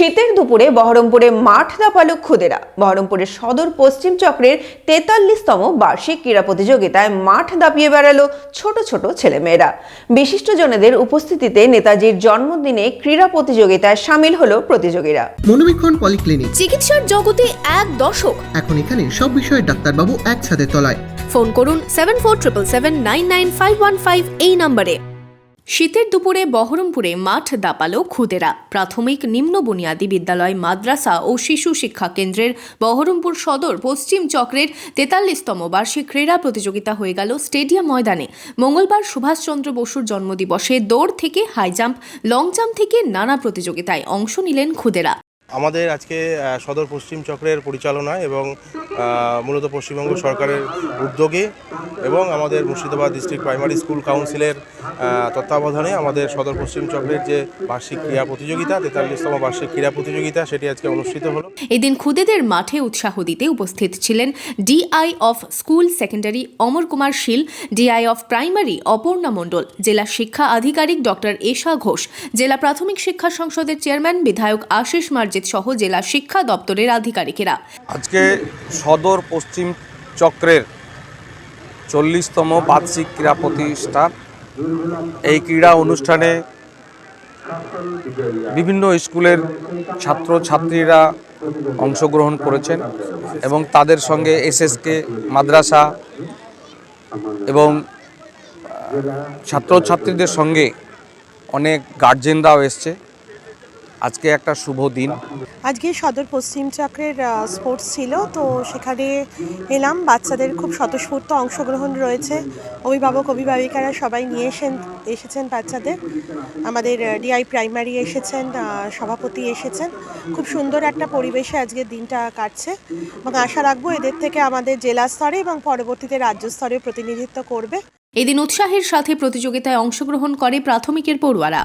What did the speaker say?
শীতের দুপুরে বহরমপুরে মাঠ দাপালো খুদেরা। বহরমপুরের সদর পশ্চিম চক্রের তেতাল্লিশতম বার্ষিক ক্রীড়া প্রতিযোগিতায় মাঠ দাপিয়ে বেড়ালো ছোট ছোট ছেলেমেয়েরা। বিশিষ্টজনেদের উপস্থিতিতে নেতাজির জন্মদিনে ক্রীড়া প্রতিযোগিতায় সামিল হলো প্রতিযোগীরা। মনোবীক্ষণ পলিক্লিনিক। চিকিৎসার জগতে এক দশক এখন এখানে সব বিষয়ে ডাক্তারবাবু একসাথে তলায়। ফোন করুন seven four triple seven nine nine five one five এই নম্বরে। শীতের দুপুরে বহরমপুরে মাঠ দাপালো খুদেরা। প্রাথমিক নিম্ন বুনিয়াদী বিদ্যালয়, মাদ্রাসা ও শিশু শিক্ষা কেন্দ্রের বহরমপুর সদর পশ্চিম চক্রের তেতাল্লিশতম বার্ষিক ক্রীড়া প্রতিযোগিতা হয়ে গেল স্টেডিয়াম ময়দানে। মঙ্গলবার সুভাষচন্দ্র বসুর জন্মদিবসে দৌড় থেকে হাই জাম্প লং জাম্প থেকে নানা প্রতিযোগিতায় অংশ নিলেন খুদেরা। আমাদের আজকে সদর পশ্চিম চক্রের পরিচালনায় এবং মূলত পশ্চিমবঙ্গ সরকারের উদ্যোগে এবং আমাদের মুর্শিদাবাদ ডিস্ট্রিক্ট প্রাইমারি স্কুল কাউন্সিলের তত্ত্বাবধানে আমাদের সদর পশ্চিম চক্রের যে বার্ষিক ক্রীড়া প্রতিযোগিতা, তেতাল্লিশতম বার্ষিক ক্রীড়া প্রতিযোগিতা, সেটি আজকে অনুষ্ঠিত হলো। এদিন খুদেদের মাঠে উৎসাহ দিতে উপস্থিত ছিলেন DI of school secondary Amar Kumar Shil DI of primary Aparna Mondal, জেলা শিক্ষা আধিকারিক ডক্টর এশা ঘোষ, জেলা প্রাথমিক শিক্ষা সংসদের চেয়ারম্যান বিধায়ক আশিস মার্জিত সহ জেলা শিক্ষা দপ্তরের আধিকারিকেরা। আজকে সদর পশ্চিম চক্রের চল্লিশতম বার্ষিক ক্রীড়া প্রতিষ্ঠা এই ক্রীড়া অনুষ্ঠানে বিভিন্ন স্কুলের ছাত্র ছাত্রীরা অংশগ্রহণ করেছেন এবং তাদের সঙ্গে এসএসকে, মাদ্রাসা এবং ছাত্রছাত্রীদের সঙ্গে অনেক গার্জেনরাও এসছে। আজকে একটা শুভ দিন। আজকে সদর পশ্চিম চক্রের স্পোর্টস ছিল তো সেখানে এলাম। বাচ্চাদের খুব স্বতঃস্ফূর্ত অংশগ্রহণ রয়েছে। অভিভাবক অভিভাবিকারা সবাই নিয়ে এসেন এসেছেন বাচ্চাদের। আমাদের ডিআই প্রাইমারি এসেছেন সভাপতি এসেছেন। খুব সুন্দর একটা পরিবেশে আজকের দিনটা কাটছে। এবং আশা রাখব এদের থেকে আমাদের জেলা স্তরে এবং পরবর্তীতে রাজ্য স্তরে প্রতিনিধিত্ব করবে। এদিন উৎসাহের সাথে প্রতিযোগিতায় অংশগ্রহণ করে প্রাথমিকের পড়ুয়ারা।